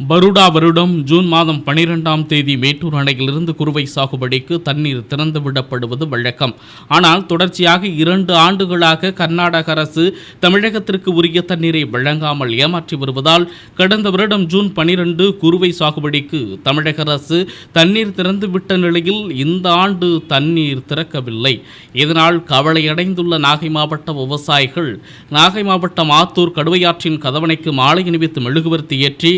பருடா வருடம் ஜூன் மாதம் பனிரெண்டாம் தேதி மேட்டூர் அணையிலிருந்து குறுவை சாகுபடிக்கு தண்ணீர் திறந்து விடப்படுவது வழக்கம். ஆனால் தொடர்ச்சியாக இரண்டு ஆண்டுகளாக கர்நாடக அரசு தமிழகத்திற்கு உரிய தண்ணீரை வழங்காமல் ஏமாற்றி வருவதால் கடந்த வருடம் ஜூன் பனிரெண்டு குறுவை சாகுபடிக்கு தமிழக அரசு தண்ணீர் திறந்துவிட்ட நிலையில் இந்த ஆண்டு தண்ணீர் திறக்கவில்லை. இதனால் கவலையடைந்துள்ள நாகை மாவட்ட விவசாயிகள் நாகை மாவட்டம் ஆத்தூர் கடுவையாற்றின் கதவணைக்கு மாலை அணிவித்து மெழுகுவர்த்தி ஏற்றி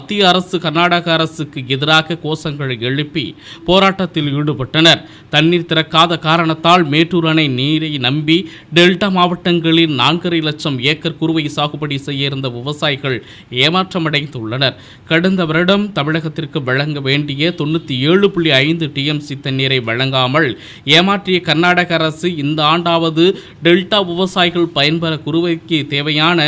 மத்திய அரசு கர்நாடக அரசுக்கு எதிராக கோஷங்களை எழுப்பி போராட்டத்தில் ஈடுபட்டனர். தண்ணீர் திறக்காத காரணத்தால் மேட்டூர் அணை நீரை நம்பி டெல்டா மாவட்டங்களில் நான்கரை லட்சம் ஏக்கர் குறுவை சாகுபடி செய்ய இருந்த விவசாயிகள் ஏமாற்றமடைந்துள்ளனர். கடந்த வருடம் தமிழகத்திற்கு வழங்க வேண்டிய தொண்ணூற்றி ஏழு புள்ளி ஐந்து டிஎம்சி தண்ணீரை வழங்காமல் ஏமாற்றிய கர்நாடக அரசு இந்த ஆண்டாவது டெல்டா விவசாயிகள் பயன்பெற குறுவைக்கு தேவையான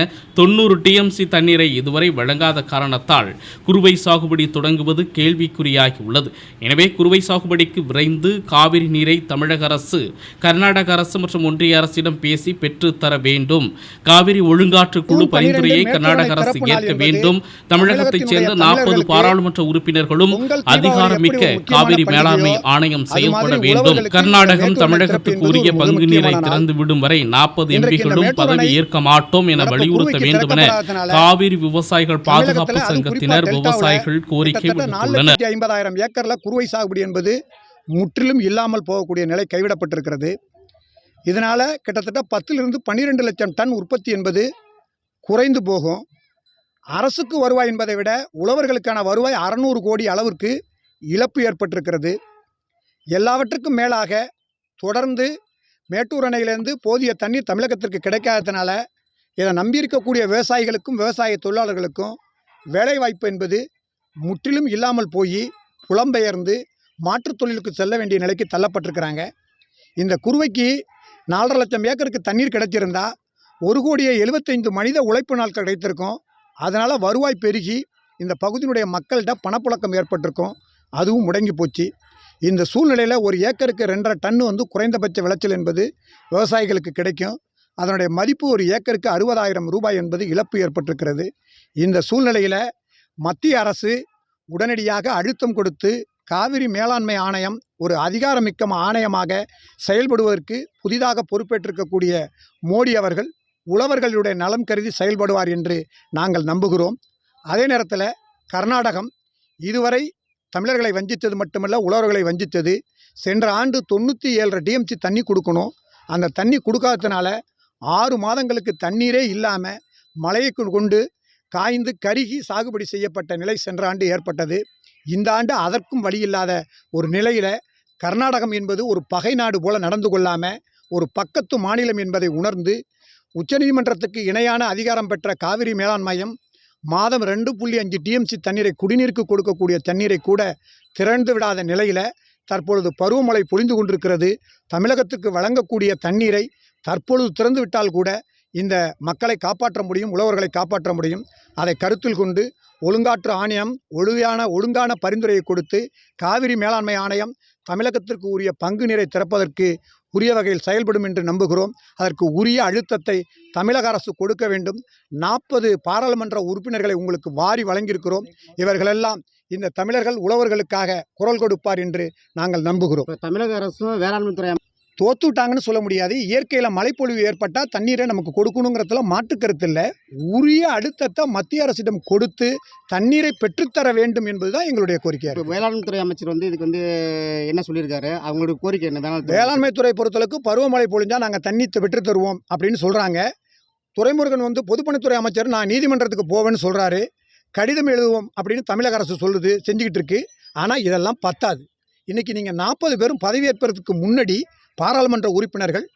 தொண்ணூறு டிஎம்சி தண்ணீரை இதுவரை வழங்காத காரணத்தால் குறுவை சாகுபடி தொடங்குவது கேள்விக்குறியாகியுள்ளது. எனவே குறுவை சாகுபடிக்கு விரைந்து காவிரி நீரை தமிழக அரசு கர்நாடக அரசு மற்றும் ஒன்றிய அரசிடம் பேசி பெற்றுத் தர வேண்டும். காவிரி ஒழுங்காற்று குழு பரிந்துரையை கர்நாடக அரசு ஏற்க வேண்டும். தமிழகத்தைச் சேர்ந்த நாற்பது பாராளுமன்ற உறுப்பினர்களும் அதிகாரமிக்க காவிரி மேலாண்மை ஆணையம் செயல்பட வேண்டும். கர்நாடகம் தமிழகத்துக்கு உரிய பங்கு நீரை முக்கியமான நாள். திறந்து விடும் வரை நாற்பது எம்பிகளும் பதவி ஏற்க மாட்டோம் என வலியுறுத்த வேண்டும் என காவிரி விவசாயிகள் பாதுகாப்பு சங்கத்தினர் குறிப்பா விவசாயிகள் கோரிக்கை கிட்டத்தட்ட நாலு விடுத்துள்ளனர். ஐம்பதாயிரம் ஏக்கர்ல குறுவை சாகுபடி என்பது முற்றிலும் இல்லாமல் போகக்கூடிய நிலை கைவிடப்பட்டிருக்கிறது. இதனால கிட்டத்தட்ட பத்திலிருந்து பன்னிரெண்டு லட்சம் டன் உற்பத்தி என்பது குறைந்து போகும். அரசுக்கு வருவாய் என்பதை விட உழவர்களுக்கான வருவாய் அறநூறு கோடி அளவிற்கு இழப்பு ஏற்பட்டிருக்கிறது. எல்லாவற்றுக்கும் மேலாக தொடர்ந்து மேட்டூர் அணையிலிருந்து போதிய தண்ணீர் தமிழகத்திற்கு கிடைக்காததுனால இதை நம்பியிருக்கக்கூடிய விவசாயிகளுக்கும் விவசாய தொழிலாளர்களுக்கும் வேலைவாய்ப்பு என்பது முற்றிலும் இல்லாமல் போய் புலம்பெயர்ந்து மாற்றுத் தொழிலுக்கு செல்ல வேண்டிய நிலைக்கு தள்ளப்பட்டிருக்கிறாங்க. இந்த குறுவைக்கு நாலரை லட்சம் ஏக்கருக்கு தண்ணீர் கிடைச்சிருந்தா ஒரு கோடியே எழுபத்தைந்து மனித உழைப்பு நாட்கள் கிடைத்திருக்கும். அதனால் வருவாய் பெருகி இந்த பகுதியினுடைய மக்கள்கிட்ட பணப்புழக்கம் ஏற்பட்டிருக்கும். அதுவும் முடங்கி போச்சு. இந்த சூழ்நிலையில் ஒரு ஏக்கருக்கு ரெண்டரை டன்னு வந்து குறைந்தபட்ச விளைச்சல் என்பது விவசாயிகளுக்கு கிடைக்கும். அதனுடைய மதிப்பு ஒரு ஏக்கருக்கு அறுபதாயிரம் ரூபாய் என்பது இழப்பு ஏற்பட்டிருக்கிறது. இந்த சூழ்நிலையில் மத்திய அரசு உடனடியாக அழுத்தம் கொடுத்து காவிரி மேலாண்மை ஆணையம் ஒரு அதிகாரமிக்க ஆணையமாக செயல்படுவதற்கு புதிதாக பொறுப்பேற்றிருக்கக்கூடிய மோடி அவர்கள் உழவர்களுடைய நலம் கருதி செயல்படுவார் என்று நாங்கள் நம்புகிறோம். அதே நேரத்தில் கர்நாடகம் இதுவரை தமிழர்களை வஞ்சித்தது மட்டுமல்ல உழவர்களை வஞ்சித்தது. சென்ற ஆண்டு தொண்ணூற்றி ஏழரை டிஎம்சி தண்ணி கொடுக்கணும். அந்த தண்ணி கொடுக்காததுனால ஆறு மாதங்களுக்கு தண்ணீரே இல்லாமல் மழையை கொண்டு காய்ந்து கருகி சாகுபடி செய்யப்பட்ட நிலை சென்ற ஆண்டு ஏற்பட்டது. இந்த ஆண்டு அதற்கும் வழி இல்லாத ஒரு நிலையில் கர்நாடகம் என்பது ஒரு பகை நாடு போல நடந்து கொள்ளாமல் ஒரு பக்கத்து மாநிலம் என்பதை உணர்ந்து உச்சநீதிமன்றத்துக்கு இணையான அதிகாரம் பெற்ற காவிரி மேலாண்மையம் மாதம் ரெண்டு புள்ளி அஞ்சு டிஎம்சி தண்ணீரை குடிநீருக்கு கொடுக்கக்கூடிய தண்ணீரை கூட திறந்து விடாத நிலையில் தற்பொழுது பருவமழை பொழிந்து கொண்டிருக்கிறது. தமிழகத்துக்கு வழங்கக்கூடிய தண்ணீரை தற்பொழுது திறந்து விட்டால் கூட இந்த மக்களை காப்பாற்ற முடியும் உழவர்களை காப்பாற்ற முடியும். அதை கருத்தில் கொண்டு ஒழுங்காற்று ஆணையம் ஒழுங்கான ஒழுங்கான பரிந்துரையை கொடுத்து காவிரி மேலாண்மை ஆணையம் தமிழகத்திற்கு உரிய பங்கு நீரை திறப்பதற்கு உரிய வகையில் செயல்படும் என்று நம்புகிறோம். அதற்கு உரிய அழுத்தத்தை தமிழக அரசு கொடுக்க வேண்டும். நாற்பது பாராளுமன்ற உறுப்பினர்களை உங்களுக்கு வாரி வழங்கியிருக்கிறோம். இவர்களெல்லாம் இந்த தமிழர்கள் உழவர்களுக்காக குரல் கொடுப்பார் என்று நாங்கள் நம்புகிறோம். தமிழக அரசும் வேளாண்மை துறை தோத்துட்டாங்கன்னு சொல்ல முடியாது. இயற்கையில் மழைப்பொழிவு ஏற்பட்டால் தண்ணீரை நமக்கு கொடுக்கணுங்கிறதுல மாற்று கருத்து இல்லை. உரிய அழுத்தத்தை மத்திய அரசிடம் கொடுத்து தண்ணீரை பெற்றுத்தர வேண்டும் என்பதுதான் எங்களுடைய கோரிக்கையாக இப்போ வேளாண்மை துறை அமைச்சர் வந்து இதுக்கு வந்து என்ன சொல்லியிருக்காரு? அவங்களுடைய கோரிக்கை என்ன? வேளாண் வேளாண்மை துறை பொறுத்தளவுக்கு பருவமழை பொழிஞ்சா நாங்கள் தண்ணி பெற்று தருவோம் அப்படின்னு சொல்கிறாங்க துரைமுருகன் வந்து பொதுப்பணித்துறை அமைச்சர் நான் நீதிமன்றத்துக்கு போவேன்னு சொல்கிறாரு கடிதம் எழுதுவோம் அப்படின்னு தமிழக அரசு சொல்லுது செஞ்சுக்கிட்டு இருக்கு. ஆனால் இதெல்லாம் பத்தாது. இன்றைக்கி நீங்கள் நாற்பது பேரும் பதவியேற்பதற்கு முன்னாடி பாராளுமன்ற உறுப்பினர்கள்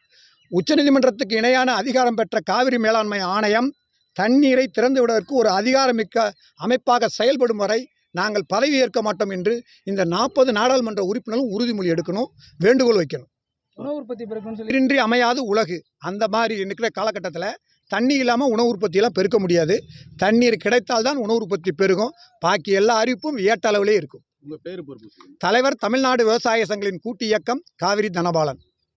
உச்சநீதிமன்றத்துக்கு இணையான அதிகாரம் பெற்ற காவிரி மேலாண்மை ஆணையம் தண்ணீரை திறந்து விடுவதற்கு ஒரு அதிகாரமிக்க அமைப்பாக செயல்படும் வரை நாங்கள் பதவியேற்க மாட்டோம் என்று இந்த நாற்பது நாடாளுமன்ற உறுப்பினர்களும் உறுதிமொழி எடுக்கணும் வேண்டுகோள் வைக்கணும். உணவு உற்பத்தி நீரின்றி அமையாது உலகு. அந்த மாதிரி இருக்கிற காலகட்டத்தில் தண்ணி இல்லாமல் உணவு உற்பத்தியெல்லாம் பெருக்க முடியாது. தண்ணீர் கிடைத்தால்தான் உணவு உற்பத்தி பெருகும். பாக்கி எல்லா அறிவிப்பும் ஏட்டளவிலே இருக்கும். உங்கள் பேர் பொறுப்பு தலைவர் தமிழ்நாடு விவசாய சங்கங்களின் கூட்டு இயக்கம் காவிரி தனபாலன்.